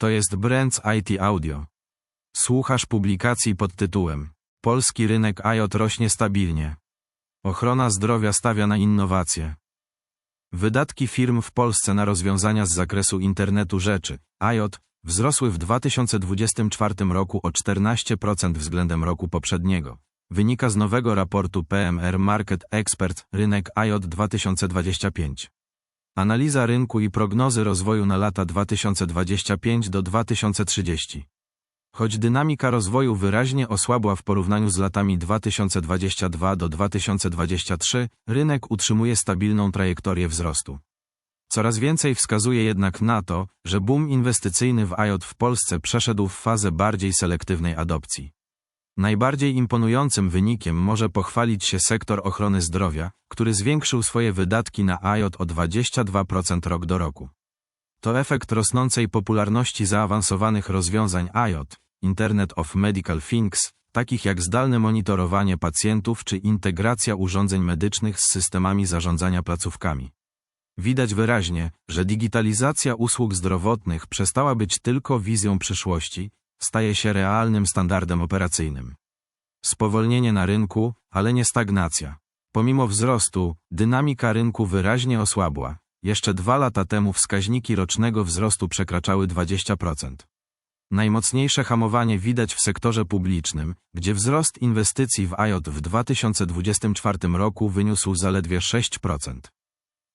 To jest Brands IT Audio. Słuchasz publikacji pod tytułem Polski rynek IoT rośnie stabilnie. Ochrona zdrowia stawia na innowacje. Wydatki firm w Polsce na rozwiązania z zakresu internetu rzeczy, IoT, wzrosły w 2024 roku o 14% względem roku poprzedniego. Wynika z nowego raportu PMR Market Expert Rynek IoT 2025. Analiza rynku i prognozy rozwoju na lata 2025 do 2030. Choć dynamika rozwoju wyraźnie osłabła w porównaniu z latami 2022 do 2023, rynek utrzymuje stabilną trajektorię wzrostu. Coraz więcej wskazuje jednak na to, że boom inwestycyjny w IoT w Polsce przeszedł w fazę bardziej selektywnej adopcji. Najbardziej imponującym wynikiem może pochwalić się sektor ochrony zdrowia, który zwiększył swoje wydatki na IoT o 22% rok do roku. To efekt rosnącej popularności zaawansowanych rozwiązań IoT, Internet of Medical Things, takich jak zdalne monitorowanie pacjentów czy integracja urządzeń medycznych z systemami zarządzania placówkami. Widać wyraźnie, że digitalizacja usług zdrowotnych przestała być tylko wizją przyszłości, staje się realnym standardem operacyjnym. Spowolnienie na rynku, ale nie stagnacja. Pomimo wzrostu, dynamika rynku wyraźnie osłabła. Jeszcze dwa lata temu wskaźniki rocznego wzrostu przekraczały 20%. Najmocniejsze hamowanie widać w sektorze publicznym, gdzie wzrost inwestycji w IoT w 2024 roku wyniósł zaledwie 6%.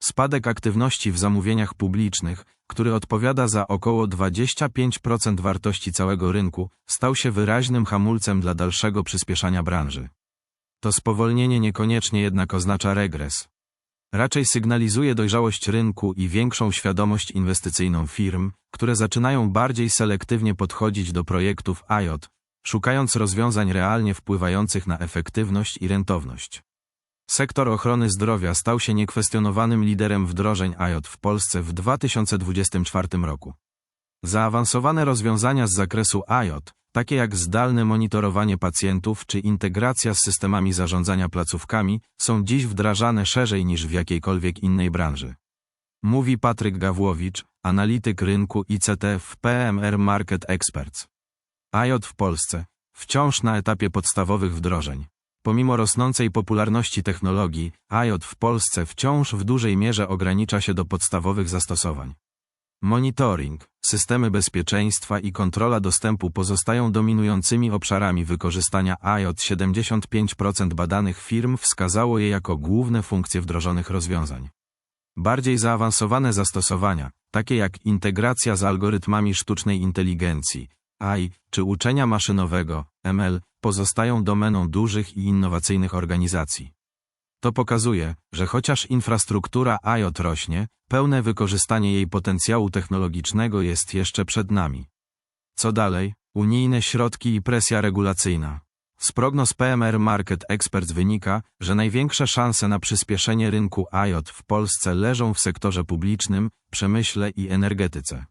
Spadek aktywności w zamówieniach publicznych, który odpowiada za około 25% wartości całego rynku, stał się wyraźnym hamulcem dla dalszego przyspieszania branży. To spowolnienie niekoniecznie jednak oznacza regres. Raczej sygnalizuje dojrzałość rynku i większą świadomość inwestycyjną firm, które zaczynają bardziej selektywnie podchodzić do projektów IoT, szukając rozwiązań realnie wpływających na efektywność i rentowność. Sektor ochrony zdrowia stał się niekwestionowanym liderem wdrożeń IoT w Polsce w 2024 roku. Zaawansowane rozwiązania z zakresu IoT, takie jak zdalne monitorowanie pacjentów czy integracja z systemami zarządzania placówkami, są dziś wdrażane szerzej niż w jakiejkolwiek innej branży. Mówi Patryk Gawłowicz, analityk rynku ICT w PMR Market Experts. IoT w Polsce, wciąż na etapie podstawowych wdrożeń. Pomimo rosnącej popularności technologii, IoT w Polsce wciąż w dużej mierze ogranicza się do podstawowych zastosowań. Monitoring, systemy bezpieczeństwa i kontrola dostępu pozostają dominującymi obszarami wykorzystania IoT. 75% badanych firm wskazało je jako główne funkcje wdrożonych rozwiązań. Bardziej zaawansowane zastosowania, takie jak integracja z algorytmami sztucznej inteligencji, AI, czy uczenia maszynowego, ML, pozostają domeną dużych i innowacyjnych organizacji. To pokazuje, że chociaż infrastruktura IoT rośnie, pełne wykorzystanie jej potencjału technologicznego jest jeszcze przed nami. Co dalej? Unijne środki i presja regulacyjna. Z prognoz PMR Market Experts wynika, że największe szanse na przyspieszenie rynku IoT w Polsce leżą w sektorze publicznym, przemyśle i energetyce.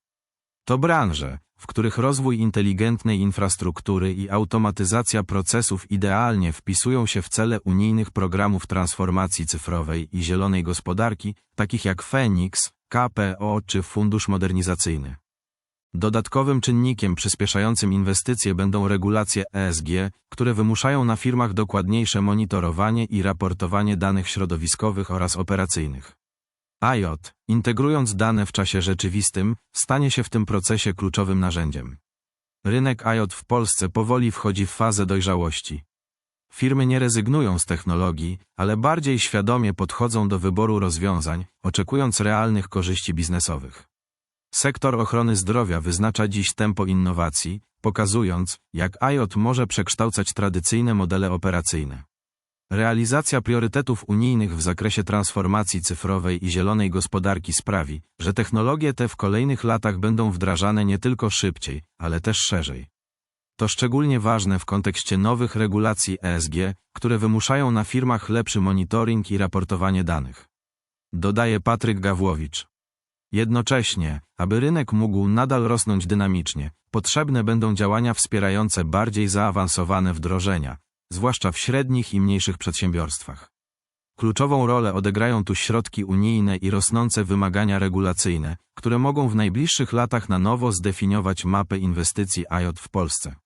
To branże, w których rozwój inteligentnej infrastruktury i automatyzacja procesów idealnie wpisują się w cele unijnych programów transformacji cyfrowej i zielonej gospodarki, takich jak Fenix, KPO czy Fundusz Modernizacyjny. Dodatkowym czynnikiem przyspieszającym inwestycje będą regulacje ESG, które wymuszają na firmach dokładniejsze monitorowanie i raportowanie danych środowiskowych oraz operacyjnych. IoT, integrując dane w czasie rzeczywistym, stanie się w tym procesie kluczowym narzędziem. Rynek IoT w Polsce powoli wchodzi w fazę dojrzałości. Firmy nie rezygnują z technologii, ale bardziej świadomie podchodzą do wyboru rozwiązań, oczekując realnych korzyści biznesowych. Sektor ochrony zdrowia wyznacza dziś tempo innowacji, pokazując, jak IoT może przekształcać tradycyjne modele operacyjne. Realizacja priorytetów unijnych w zakresie transformacji cyfrowej i zielonej gospodarki sprawi, że technologie te w kolejnych latach będą wdrażane nie tylko szybciej, ale też szerzej. To szczególnie ważne w kontekście nowych regulacji ESG, które wymuszają na firmach lepszy monitoring i raportowanie danych. Dodaje Patryk Gawłowicz. Jednocześnie, aby rynek mógł nadal rosnąć dynamicznie, potrzebne będą działania wspierające bardziej zaawansowane wdrożenia, zwłaszcza w średnich i mniejszych przedsiębiorstwach. Kluczową rolę odegrają tu środki unijne i rosnące wymagania regulacyjne, które mogą w najbliższych latach na nowo zdefiniować mapę inwestycji IoT w Polsce.